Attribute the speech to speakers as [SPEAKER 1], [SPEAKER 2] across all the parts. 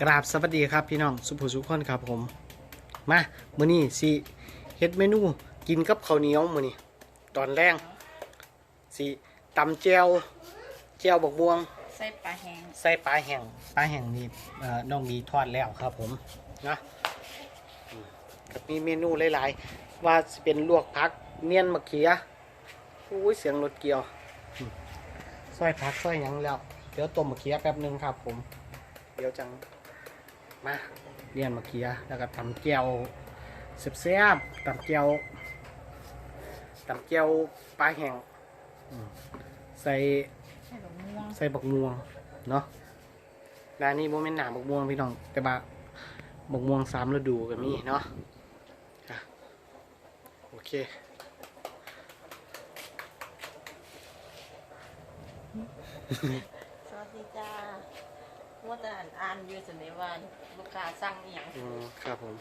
[SPEAKER 1] กราบสวัสดีครับพี่น้องสุภุสุขคนครับผม มามื้อนี้สิเฮ็ดเมนูกินกับข้าวเหนียวมื้อนี้ตอนแรงสิตำแจวแจวบกม่วง
[SPEAKER 2] ใส่ปลาแห้ง
[SPEAKER 1] ใส่ปลาแห้งปลาแห้งนี่เอ่อน้องมีทอดแล้วครับผมนะอืมกับมีเมนูหลายๆ ว่าสิเป็นลวกผักเนียนมะเขืออุ้ยเสียงรถเกี่ยวอืมซอยผักซอยหยังแล้ว เดี๋ยวต้มมะเขือแป๊บหนึงครับผม เดี๋ยวจัง มาเนียนมะเขือแล้วก็ตำแก้วแซ่บๆตำแก้วตำแก้วปลาแห้งอืมใส่
[SPEAKER 2] ใส่ดอกม่วง
[SPEAKER 1] ใส่บักม่วงเนาะร้านนี้โมเมนหนาบักม่วงพี่น้อง แต่บาบักม่วงสามฤดูก็มีเนาะอะโอเค
[SPEAKER 2] สวัสดีจ้า ว่าจะอ่านอ่านอยู่สนิว่าลูกค้าสั่งอหย่าง
[SPEAKER 1] อืมครับผม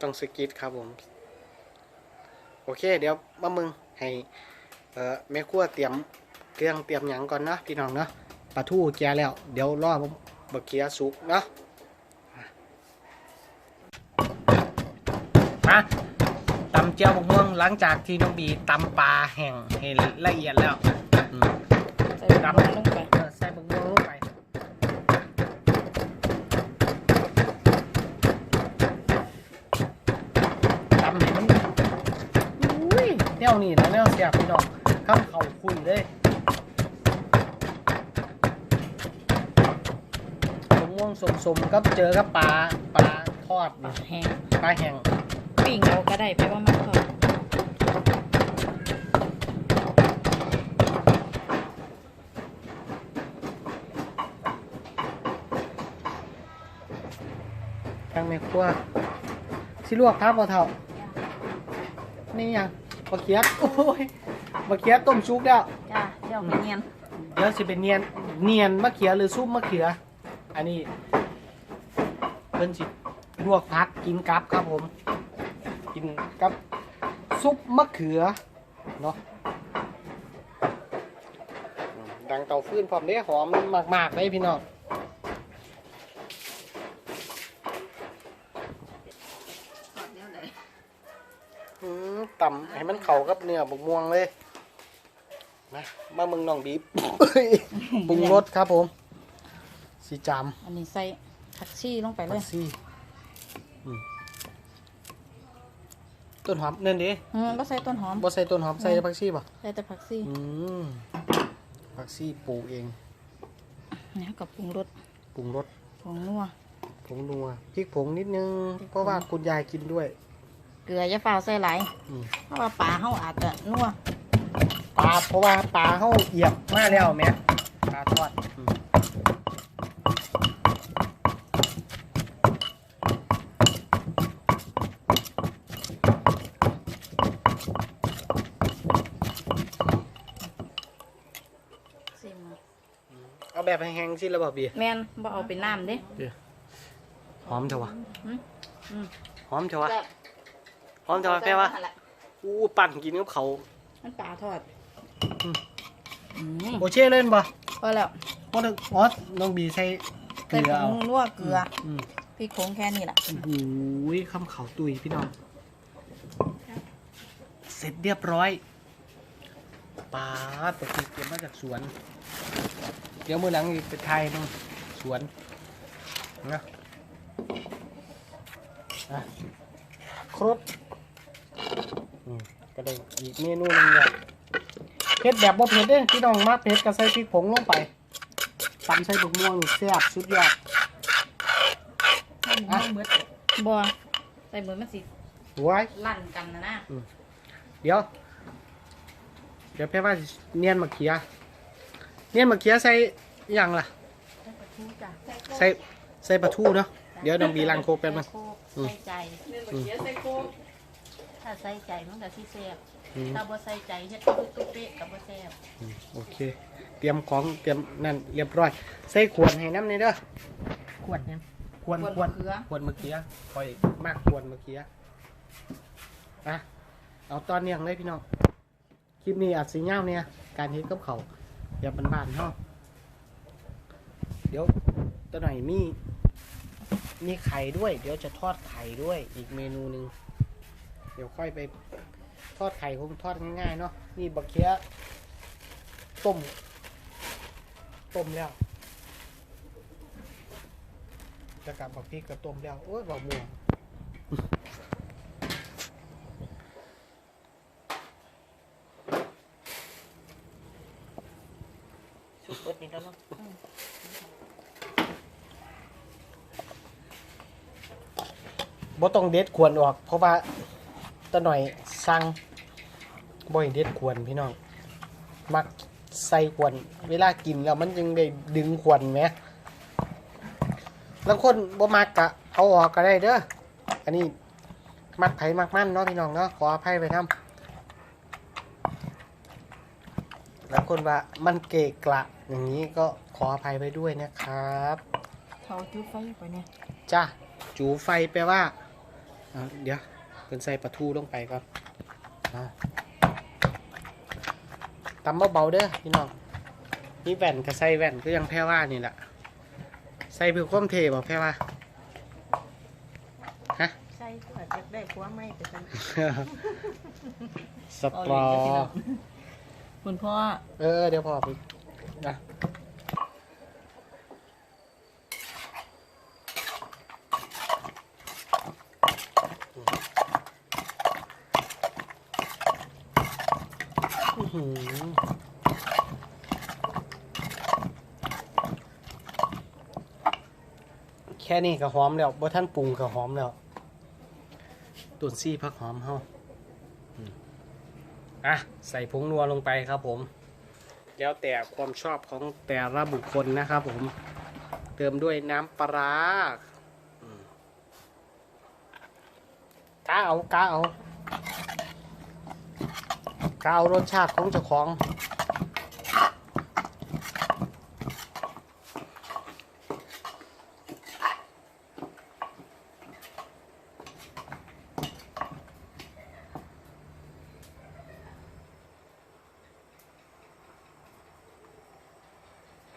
[SPEAKER 1] ต้องสกิดครับผม โอเค เดี๋ยวมามึงให้ เอ่อแม่ครัวเตรียมเครื่องเตรียมหยังก่อนเนาะพี่น้องเนาะปลาทูแกแล้ว เดี๋ยวรอบักเคียสุกเนาะมาตำเจียวบักม่วงหลังจากที่น้องบีตำปลาแห้งให้ละเอียดแล้วอืม
[SPEAKER 2] ใส่ดอกม่วงลงไป
[SPEAKER 1] เออใส่บักม่วงลงไปตำให้มันอุ้ยแนวนี้นะแนวเสียบพี่น้องข้ามเขาคุยเลยบักม่วงสมๆกับเจอกับปลาปลาทอด
[SPEAKER 2] ปลา
[SPEAKER 1] นี่
[SPEAKER 2] แห้ง
[SPEAKER 1] ปลาแห้ง
[SPEAKER 2] ปิ้งเอาก็ได้ไปว่ามันทอด
[SPEAKER 1] ทางแม่ครัวสิลวกครับบ่เท่านี่ยัง บะเขียบโอ้ยบะเขียบต้มซุกแล้ว
[SPEAKER 2] จ้าเดี๋ยวไปเนียน
[SPEAKER 1] เดี๋ยวสิเป็นเนียนเนียนมะเขือหรือซุปมะเขือ อันนี้เพิ่นสิลวกพักกินกับครับผม กินกับซุปมะเขือเนาะอืมดังเตาฟืนพร้อมเด้หอมมากๆเลยพี่น้อง
[SPEAKER 2] ทอดเดี๋ยวไหน
[SPEAKER 1] อืม ต่ำให้มันเข้ากับเนื้อบกม่วงเลยมามามึงน้องบีบเอ้ยปรุงรสครับผมสีจาม
[SPEAKER 2] อันนี้ใส่ผักชีลงไปเล
[SPEAKER 1] ผั
[SPEAKER 2] ย
[SPEAKER 1] กซี่อืมต้นหอมนั่นดิ
[SPEAKER 2] อืมบ่ใส่ต้นหอม
[SPEAKER 1] บ่ใส่ต้นหอมใส่แต่ผักซี่ป่ะ
[SPEAKER 2] ใส่แต่ผักชี
[SPEAKER 1] อืมผักซี่ปลูกเอง
[SPEAKER 2] เนี่ยกับปรุงรส
[SPEAKER 1] ปรุงรส
[SPEAKER 2] ผงนัว
[SPEAKER 1] ผงนัวพริกผงนิดนึง เพราะว่าคุณยายกินด้วย
[SPEAKER 2] เกลืออย่าฝ่าวใส่หลาย
[SPEAKER 1] อืม
[SPEAKER 2] เพราะว่าปลาเฮาอาจจะนัว
[SPEAKER 1] ปลาเพราะว่าปลาเขาเอียบมาแล้วแม่ปลาทอดอืม
[SPEAKER 2] ซิม
[SPEAKER 1] เอาแบบแห้งๆสิแล้วบ่เบียร์
[SPEAKER 2] แม่นบ่เอาเป็นน้ำเด้
[SPEAKER 1] หอมเถอะวะ
[SPEAKER 2] อืมอืม
[SPEAKER 1] หอมเถอะวะ
[SPEAKER 2] แซ่บ
[SPEAKER 1] หอมเถอะวะแปลว่า
[SPEAKER 2] นั่นแหละ
[SPEAKER 1] อู้ปั่นกินกับเขาว
[SPEAKER 2] มันปลาทอด
[SPEAKER 1] อืม
[SPEAKER 2] อืม
[SPEAKER 1] โอเช่เล่นบ่
[SPEAKER 2] พอแล้ว
[SPEAKER 1] เพราะอ๋อน้องบีใส่เก
[SPEAKER 2] ใส่
[SPEAKER 1] ลือ
[SPEAKER 2] ผ
[SPEAKER 1] เอา
[SPEAKER 2] งนัวเกลือ
[SPEAKER 1] อืม
[SPEAKER 2] พริกโขงแค่นี้แหละ
[SPEAKER 1] โอ้โหคำเขาตุยพี่น้อง เสร็จเรียบร้อยปลาตะกี้เก็บมาจากสวน เดี๋ยวมือหลังอีกไปไทยมึงสวนนะอะครบอืม ก็ได้อีกเมนูหนึงเนี่ยเผ็ดแบบบ่เผ็ดเด้พี่น้องมากเผ็ดก็ใส่พริกผงลงไปตำใส่บุกม่วงนี่แซ่บสุดยอด อะ
[SPEAKER 2] บัวใส่เบิดมันสิ
[SPEAKER 1] ไว้
[SPEAKER 2] ลั่นกันนะนะ
[SPEAKER 1] เดี๋ยว เดี๋ยวแพ่ว่าสิเนียนมะเขียเนียนมะเขียใส่อหย่างล่ะ ใส่ใส่ปลาทูเนาะเดี๋ยวน้องบีล้างโคกเป็นมั้ยอืม
[SPEAKER 2] ใส่ใจ
[SPEAKER 1] อืม
[SPEAKER 2] ถ้าใส่ใจมันก็สิแซ่บ
[SPEAKER 1] อืม
[SPEAKER 2] ถ้าบ่ใส่ใจเฮ็ดตุ๊บตุ๊บเป๊ะก็บ่แซ่บ
[SPEAKER 1] อืมโอเค เตรียมของเตรียมนั่นเรียบร้อย ใส่ขวดให้น้ำนี่เด้อ
[SPEAKER 2] ขวดเนี่ย
[SPEAKER 1] ขวด
[SPEAKER 2] ขวด
[SPEAKER 1] ขวด
[SPEAKER 2] มะเขือ
[SPEAKER 1] ขวดมะเขือคอยมากขวดมะเขืออะเอาตอนเนี้ยงเลยพี่น้อง คลิปนี้อาจสีเงาวเนี่ย การเฮ็ดกับเขาวแบบบ้านๆเฮาเดี๋ยวตัวหน่อยมี มีไข่ด้วย เดี๋ยวจะทอดไข่ด้วย อีกเมนูหนึ่งเดี๋ยวค่อยไปทอดไข่ผมทอดง่ายๆเนาะนี่บักเคียต้ม ต้มแล้วจะกลับบักพริกกับต้มแล้ว โอ้ยบอกม่วง
[SPEAKER 2] ชุดกดนี่แล้วเนาะ
[SPEAKER 1] บ่ต้องเด็ดควรออก เพราะว่า ตะหน่อยสั่งบ่ให้เด็ดควรพี่น้อง มักใส่ควรเวลากินแล้วมันยังได้ดึงควรไหมบางคนบ่มักกะเอาออกก็ได้เด้อ อันนี้มักไผมักมันเนาะพี่น้องเนาะขออภัยไปนำบางคนว่ามันเกะกละอย่างนี้ก็ขออภัยไปด้วยนะครับ
[SPEAKER 2] เขาจุดไฟไปเนี่ย
[SPEAKER 1] จ้าจูไฟแปลว่าอ่าเดี๋ยว เป็นใส่ปลาทูลงไปก่อนอ่าตำเบาๆเด้อพี่น้องนี่แว่นกับใส่แว่นก็ยังแพ้ว่านี่แหละใส่เพื่อความเทบ่แพ้ว่าฮะ
[SPEAKER 2] ใส่ตัวจะได้ผัวไหมแต่ฉัน
[SPEAKER 1] สตรอ
[SPEAKER 2] คุณพ่อ
[SPEAKER 1] เออเดี๋ยวพอไปนะอื้อหือ แค่นี้ก็หอมแล้วบ่ท่านปรุงก็หอมแล้วตุนซี่พักหอมเฮาอะ ใส่ผงนัวลงไปครับผม แล้วแต่ความชอบของแต่ละบุคคลนะครับผม เติมด้วยน้ำปลาร้าอืมกาเอากาเอา กาเอารสชาติของเจ้าของ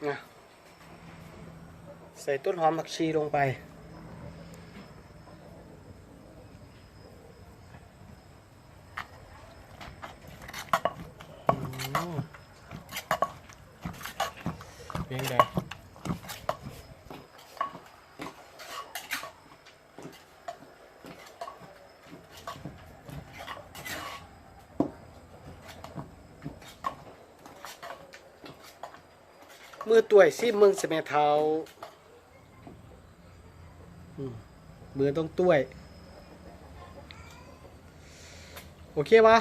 [SPEAKER 1] นะใส่ต้นหอมผักชีลงไป อืมเพียงใด มือตัวยซิมึงสมัยเทาอืมมือต้องต้วยโอเคปะ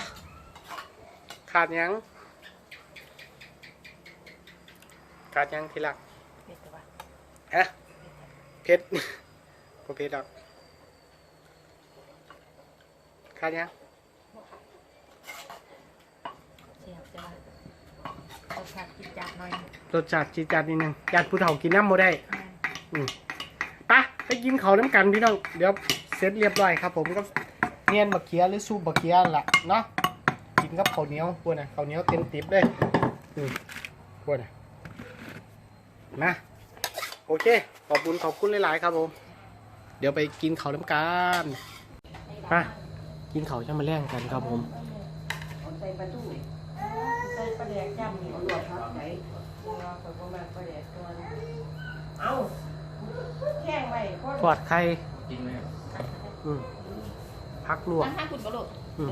[SPEAKER 1] ขาดหยังขาดหยังทีหลัก
[SPEAKER 2] เผ็ดแต่ว่า
[SPEAKER 1] ฮะเพชรก็เพชรดอกขาดหยัง
[SPEAKER 2] เสียบจะว่าเราขาด กินจัดหน่อย
[SPEAKER 1] รสจัดจีดจัดนิดนึงญาติผู้เฒ่ากินน้ำโมได้อืมไปะไปกินเขาวน้ำกันพี่น้อง เดี๋ยวเสร็จเรียบร้อยครับผมก็เนียนบักเขียหรือซูปบักเขียล่ะเนาะ กินกับข้าวเหนียวพวกน่ะข้าวเหนียวเต็มติบเลยอืมพวกน่ะนะ โอเค ขอบคุณขอบคุณหลายๆครับผม เดี๋ยวไปกินเขาวน้ำกันไปกินเขาวจะมาแล่งกันครับผม
[SPEAKER 2] ใส่ปลาทูใส่ปลาแดกย่ำนี่เอาหลวดครับไหนเราเขาก็มาปลาแดกตัวนึงเอ้าแข้งไว้โคตร
[SPEAKER 1] ทอดไข่
[SPEAKER 3] กินไหม
[SPEAKER 1] อืมพักลวก
[SPEAKER 2] นั่งข้างคุณก็ลูก
[SPEAKER 1] อืม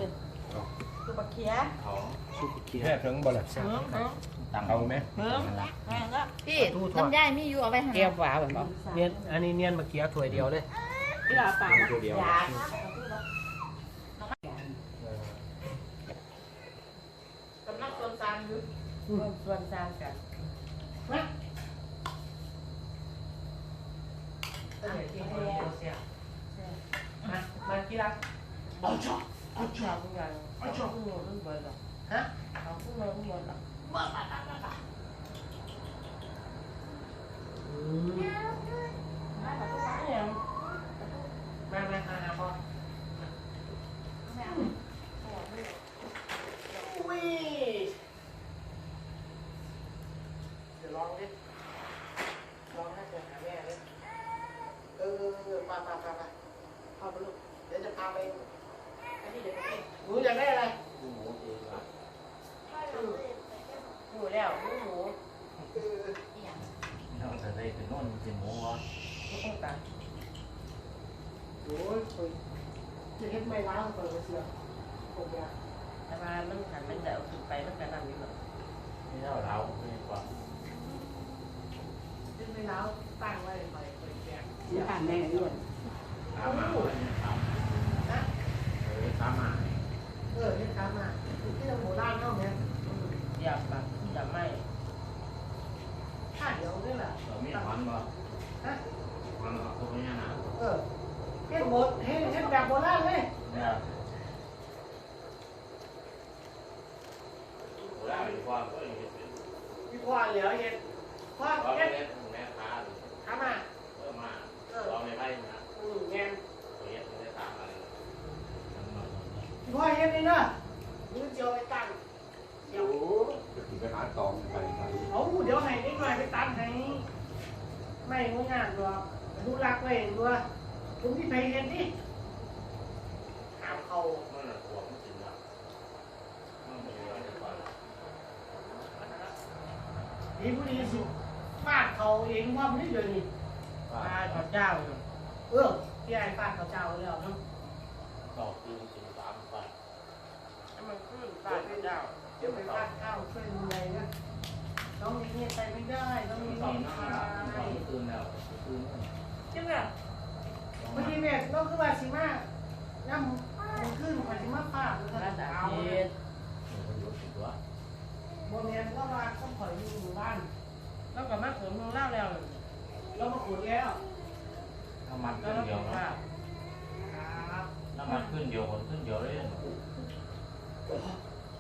[SPEAKER 2] คือปลาเคี้ย
[SPEAKER 3] ของ
[SPEAKER 1] ซูปเขีย
[SPEAKER 3] แค่เพิ่งบ่ล่ะ
[SPEAKER 2] เพิ่มเพิ่ม
[SPEAKER 3] ตังเอาไหม
[SPEAKER 2] เพิ่มแม่งก็
[SPEAKER 4] พี่น้ำย่ายมีอยู่เอาไว้ให้
[SPEAKER 1] แก้วหวานเหมือนกันเนียนอันนี้เนียนบักเขียวถ้วยเดียวเลย
[SPEAKER 2] ที่เราปลามา
[SPEAKER 3] เดียว
[SPEAKER 2] อยากำลังส่วนสามอยู่ส่วนสามกัน
[SPEAKER 1] มามากี่รัก
[SPEAKER 2] เอาชอบเอาชอบทุกอย่างเอาชอบทุกอย่างทุกเบอร์หรอก
[SPEAKER 1] ฮะ
[SPEAKER 2] เอาทุกอย่างทุกเบอร์หรอก
[SPEAKER 1] อืม
[SPEAKER 2] ได้มาทุกอย่าง
[SPEAKER 1] มามามาหาพ่ออุ้ยเดี๋ยวลองดิลองให้เจอหาแม่เลย ไปไปไปเข้าไปลูกเดี๋ยวจะพาไปอันนี้เดี๋ยวไปหนูอยากได้อะไร
[SPEAKER 3] หมูเองอะ
[SPEAKER 2] หมูแล้วหมูหมู
[SPEAKER 3] เราจะได้เป็นน่นเป็นหมูวะ
[SPEAKER 2] ไม่ต้องการ
[SPEAKER 1] โอ้ยเปิดจะเห็นไม่ล้างเปิดเสือผมอยาก
[SPEAKER 2] แต่ว่ามันขันมันจะเอาขึ้นไปมันกระนำอยู่หรอก
[SPEAKER 3] ไม่เท่าเราไม่กว่า
[SPEAKER 1] เห็นไม่ล้างตั้งไว้ไปเปิดแกง
[SPEAKER 2] มันขันแม่ด้วน
[SPEAKER 3] ตามมาเลยตาม
[SPEAKER 1] นะ
[SPEAKER 3] เออตามมา
[SPEAKER 1] เออเห็นตามมาที่เราโบราณเนาะเนี่ย
[SPEAKER 2] อย่าปักอย่าไหม้
[SPEAKER 1] ข้าเดียวนี่แหละ
[SPEAKER 3] เราไม่ทันบ่
[SPEAKER 1] นะ
[SPEAKER 3] ทันหรอกตัวนี้นะ
[SPEAKER 1] เออเห็นโบเห็นเห็นแบบโบราณเลย
[SPEAKER 3] เนี่ยได้ความก็ยังเป็น
[SPEAKER 1] พี่พ่อเหลือเห็นพ่อ
[SPEAKER 3] ก็
[SPEAKER 1] เห็น
[SPEAKER 3] เล่นแม่ค้า
[SPEAKER 1] ทำมา
[SPEAKER 3] เพิ่มมา
[SPEAKER 1] เออ
[SPEAKER 3] เราไม่ได้นะ
[SPEAKER 1] อืมแงน
[SPEAKER 3] เฮ็ดไม่ได้ตามอะไร
[SPEAKER 1] พี่พ่อเห็นนี่เนาะมือเจียวไปตั้งเดี๋ยว
[SPEAKER 5] จะถึงไปหาตองไป
[SPEAKER 1] เอาเดี๋ยวให้นิดหน่อยไปตัดให้ไม่งงานหรอกดูรักไว้ด้วย คุณที่ไปเห็นดิหามเข้า
[SPEAKER 3] มันน่ะหัวมันกินแล้วมันไม่ได้จะฟัง
[SPEAKER 1] ดีผู้ดีสิฟาดเขาเองว่ามันนี่เดี๋ยนี้
[SPEAKER 2] ปลาขอเจ้าอยู่
[SPEAKER 1] เออพี่ไอ้ฟาดเขาเจ้าแล้วเนาะ
[SPEAKER 3] ตอกกินกินตามไป
[SPEAKER 2] ให้มันขึ้นปลาขอเจ้า
[SPEAKER 1] เดี๋ยวไปฟาดข้าวช่วยดูแลนะน้องนี่ไปไม่ได้น้องนี่
[SPEAKER 3] ตอ
[SPEAKER 1] ไม่
[SPEAKER 3] นนั้น
[SPEAKER 1] ไป
[SPEAKER 3] ตอนคืนแล้ วคืน
[SPEAKER 2] จริงอะ
[SPEAKER 1] พอดีแม่น้องคือว่าสิมาน้ำมันขึ้นมาสิมาฟาดแล้วก็
[SPEAKER 2] ปลาดา
[SPEAKER 1] เอา
[SPEAKER 2] เจ็ด
[SPEAKER 3] ตัว
[SPEAKER 1] โมเมนก็ว่าต้องคอยอยู่หมู่บ้าน
[SPEAKER 2] แล้วก็มาเสริมลงเล่าแล้ว
[SPEAKER 1] เรามาขุดแล้ว
[SPEAKER 3] น้ำมันขึ้
[SPEAKER 2] นเดี
[SPEAKER 3] ยวนะ
[SPEAKER 1] ครับ
[SPEAKER 3] น้ำมันขึ้นเดียวคนขึ้นเดียวเลย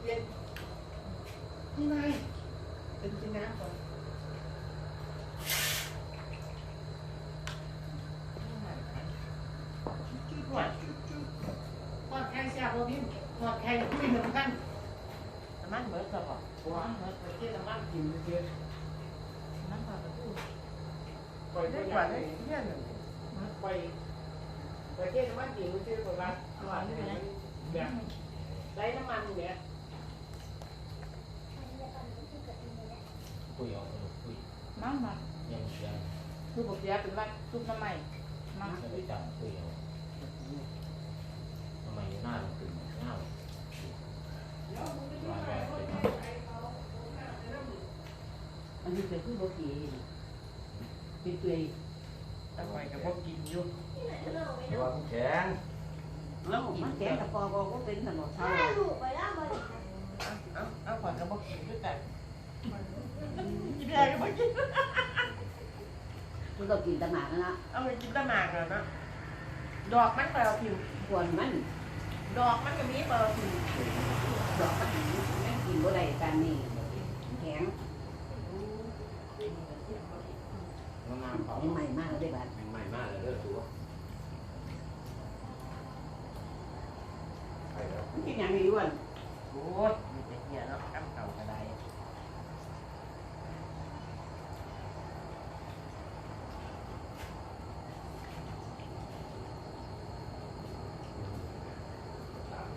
[SPEAKER 1] เย็นนี่ไงเป็นกินน้ำก่อนจุดๆก่อนจุดๆทอดแข้งแซ่บเราพี่ทอดแข้งคุยเหมือนกัน
[SPEAKER 2] น้ำมันเบิร์ดก็พอ
[SPEAKER 1] ว้าไปเที่ยวบ้านกินไปเที่ยว
[SPEAKER 2] น้ำปลาประตู
[SPEAKER 1] ปล่อย
[SPEAKER 2] ได้
[SPEAKER 1] ได้
[SPEAKER 2] ก
[SPEAKER 1] ก
[SPEAKER 2] ว่า
[SPEAKER 1] ว่า
[SPEAKER 2] ได้
[SPEAKER 1] ได้
[SPEAKER 2] เที่ยงหนึ่ง
[SPEAKER 1] ปล่อยไปเที่ยวบ้านกินไปเที่ยวกับร้านร้านแบบไร้ น้ำมันเนี่ย
[SPEAKER 3] คุยเอาคุย
[SPEAKER 4] มั่งมา
[SPEAKER 3] ยังยัง
[SPEAKER 4] คือบอกเสียเป็นว่าซุปน้ำใหม่มา
[SPEAKER 3] จะไปจับคุยเอาทำไมหน้ามันขึ้นหน้า
[SPEAKER 6] อันนี้เป็นผู้บกีเป็นตัว
[SPEAKER 2] แต่ไปกับพวกกินอยู่
[SPEAKER 5] แต่ว่าผู้แข็ง
[SPEAKER 6] แล้วมันแก่ตะก อบอกว่าเป็นถนนเท่า
[SPEAKER 2] เอาเอาเอาขวดกับพวกกินด้วยกันกินได้กับพวกกิน
[SPEAKER 6] มันก็กินตะหมากนะ
[SPEAKER 2] เอาไปกินตะหมากเลยนะดอกมันเปล่าผิว
[SPEAKER 6] ควรมัน
[SPEAKER 2] ดอกมันก็มีเปล่าผิว
[SPEAKER 6] ดอกมันไม่กินบ่ได้กันนี่แข็ง
[SPEAKER 3] น้ำเปล่า
[SPEAKER 6] ใหม่มากเลยบ้าน
[SPEAKER 5] ใหม่มากเลยเด้อตัว
[SPEAKER 6] กินอย่างนี้อ้วน
[SPEAKER 2] โอ้ยมีแต่เหี้ยเนาะกำเก่ากระได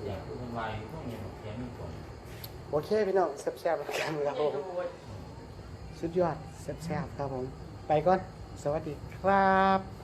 [SPEAKER 3] อยากเป็นวายพวกนี้แค่มีผล
[SPEAKER 1] โอเคพี่น้องแซ่บๆแล้วกันครับผมสุดยอดแซ่บๆครับผม ไปก่อน สวัสดีครับ